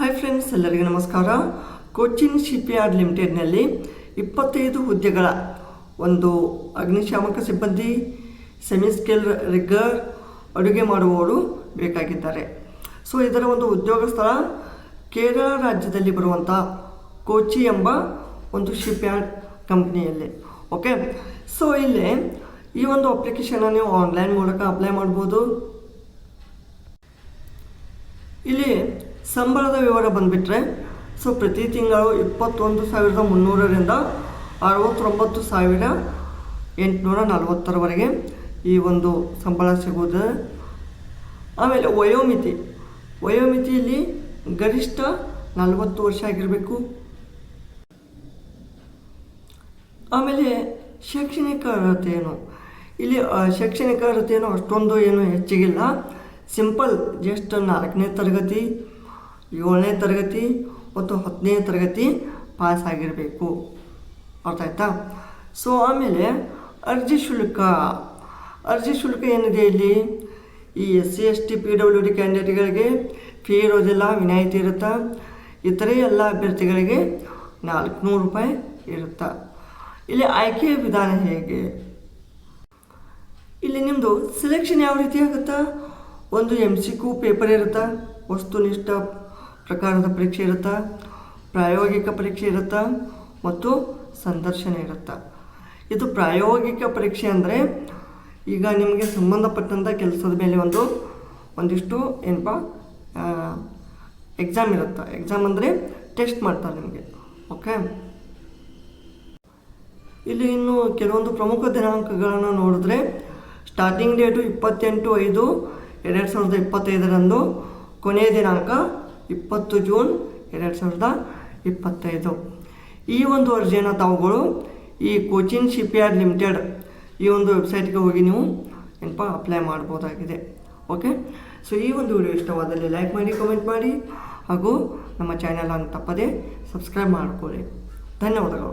Hi friends ಎಲ್ಲರಿಗೂ ನಮಸ್ಕಾರ. Cochin shipyard ಲಿಮಿಟೆಡ್ನಲ್ಲಿ ಇಪ್ಪತ್ತೈದು ಹುದ್ದೆಗಳ ಒಂದು ಅಗ್ನಿಶಾಮಕ ಸಿಬ್ಬಂದಿ ಸೆಮಿ ಸ್ಕೇಲ್ ರಿಗ್ಗರ್ ಅಡುಗೆ ಮಾಡುವವರು ಬೇಕಾಗಿದ್ದಾರೆ. ಸೊ ಇದರ ಒಂದು ಉದ್ಯೋಗ ಸ್ಥಳ ಕೇರಳ ರಾಜ್ಯದಲ್ಲಿ ಬರುವಂಥ ಕೋಚಿ ಎಂಬ ಒಂದು ಶಿಪ್ಯಾರ್ಡ್ ಕಂಪ್ನಿಯಲ್ಲಿ ಓಕೆ ಸೊ ಇಲ್ಲಿ ಈ ಒಂದು ಅಪ್ಲಿಕೇಶನ್ನ ನೀವು ಆನ್ಲೈನ್ ಮೂಲಕ ಅಪ್ಲೈ ಮಾಡ್ಬೋದು. ಇಲ್ಲಿ ಸಂಬಳದ ವಿವರ ಬಂದುಬಿಟ್ರೆ, ಸೊ ಪ್ರತಿ ತಿಂಗಳು ಇಪ್ಪತ್ತೊಂದು ಸಾವಿರದ ಮುನ್ನೂರರಿಂದ ಅರವತ್ತೊಂಬತ್ತು ಸಾವಿರ ಎಂಟುನೂರ ನಲವತ್ತರವರೆಗೆ ಈ ಒಂದು ಸಂಬಳ ಸಿಗುವುದು. ಆಮೇಲೆ ವಯೋಮಿತಿ. ವಯೋಮಿತಿಯಲ್ಲಿ ಗರಿಷ್ಠ ನಲವತ್ತು ವರ್ಷ ಆಗಿರಬೇಕು. ಆಮೇಲೆ ಶೈಕ್ಷಣಿಕ ಅರ್ಹತೆ ಏನು ಇಲ್ಲಿ ಶೈಕ್ಷಣಿಕ ಅರ್ಹತೆ ಏನು ಅಷ್ಟೊಂದು ಏನು ಹೆಚ್ಚಿಗಿಲ್ಲ. ಸಿಂಪಲ್, ಜಸ್ಟ್ ನಾಲ್ಕನೇ ತರಗತಿ. ಏಳನೇ ತರಗತಿ ಮತ್ತು ಹತ್ತನೇ ತರಗತಿ ಪಾಸ್ ಆಗಿರಬೇಕು. ಅರ್ಥ ಆಯ್ತಾ? ಸೊ ಆಮೇಲೆ ಅರ್ಜಿ ಶುಲ್ಕ. ಅರ್ಜಿ ಶುಲ್ಕ ಏನಿದೆ ಇಲ್ಲಿ? ಈ S C S T P W D ಕ್ಯಾಂಡಿಡೇಟ್ಗಳಿಗೆ fee ಇರೋದಿಲ್ಲ, ವಿನಾಯಿತಿ ಇರುತ್ತೆ? ಇತರೆ ಎಲ್ಲ ಅಭ್ಯರ್ಥಿಗಳಿಗೆ ನಾಲ್ಕುನೂರು ರೂಪಾಯಿ ಇರುತ್ತೆ? ಇಲ್ಲಿ ಆಯ್ಕೆಯ ವಿಧಾನ ಹೇಗೆ? ಇಲ್ಲಿ ನಿಮ್ಮದು ಸೆಲೆಕ್ಷನ್ ಯಾವ ರೀತಿ ಆಗುತ್ತಾ? ಒಂದು ಎಂ ಸಿ ಕ್ಯೂ ಪೇಪರ್ ಇರುತ್ತಾ? ವಸ್ತುನಿಷ್ಠ ಪ್ರಕಾರದ ಪರೀಕ್ಷೆ ಇರುತ್ತೆ? ಪ್ರಾಯೋಗಿಕ ಪರೀಕ್ಷೆ ಇರುತ್ತಾ? ಮತ್ತು ಸಂದರ್ಶನ ಇರುತ್ತಾ? ಇದು ಪ್ರಾಯೋಗಿಕ ಪರೀಕ್ಷೆ ಅಂದರೆ ಈಗ ನಿಮಗೆ ಸಂಬಂಧಪಟ್ಟಂಥ ಕೆಲಸದ ಮೇಲೆ ಒಂದು, ಒಂದಿಷ್ಟು ಏನಪ್ಪ ಎಕ್ಸಾಮ್ ಇರುತ್ತೆ? ಎಕ್ಸಾಮ್ ಅಂದರೆ ಟೆಸ್ಟ್ ಮಾಡ್ತಾರೆ ನಿಮಗೆ ಓಕೆ ಇಲ್ಲಿ ಇನ್ನು ಕೆಲವೊಂದು ಪ್ರಮುಖ ದಿನಾಂಕಗಳನ್ನು ನೋಡಿದ್ರೆ ಸ್ಟಾರ್ಟಿಂಗ್ ಡೇಟು ಇಪ್ಪತ್ತೆಂಟು ಐದು, ಎರಡು ಸಾವಿರದ ಇಪ್ಪತ್ತೈದರಂದು ಕೊನೆಯ ದಿನಾಂಕ ಇಪ್ಪತ್ತು ಜೂನ್ ಎರಡು ಸಾವಿರದ ಇಪ್ಪತ್ತೈದು. ಈ ಒಂದು ಅರ್ಜಿಯನ್ನು ತಾವುಗಳು ಈ ಕೋಚಿನ್ ಶಿಪ್ಯಾರ್ಡ್ ಲಿಮಿಟೆಡ್ ಈ ಒಂದು ವೆಬ್ಸೈಟ್ಗೆ ಹೋಗಿ ನೀವು ಏನಪ್ಪ ಅಪ್ಲೈ ಮಾಡ್ಬೋದಾಗಿದೆ. ಓಕೆ ಸೊ ಈ ಒಂದು ವಿಡಿಯೋ ಇಷ್ಟವಾದಲ್ಲಿ ಲೈಕ್ ಮಾಡಿ ಕಮೆಂಟ್ ಮಾಡಿ ಹಾಗೂ ನಮ್ಮ ಚಾನಲನ್ನು ತಪ್ಪದೇ ಸಬ್ಸ್ಕ್ರೈಬ್ ಮಾಡಿಕೊಳ್ಳಿ. ಧನ್ಯವಾದಗಳು.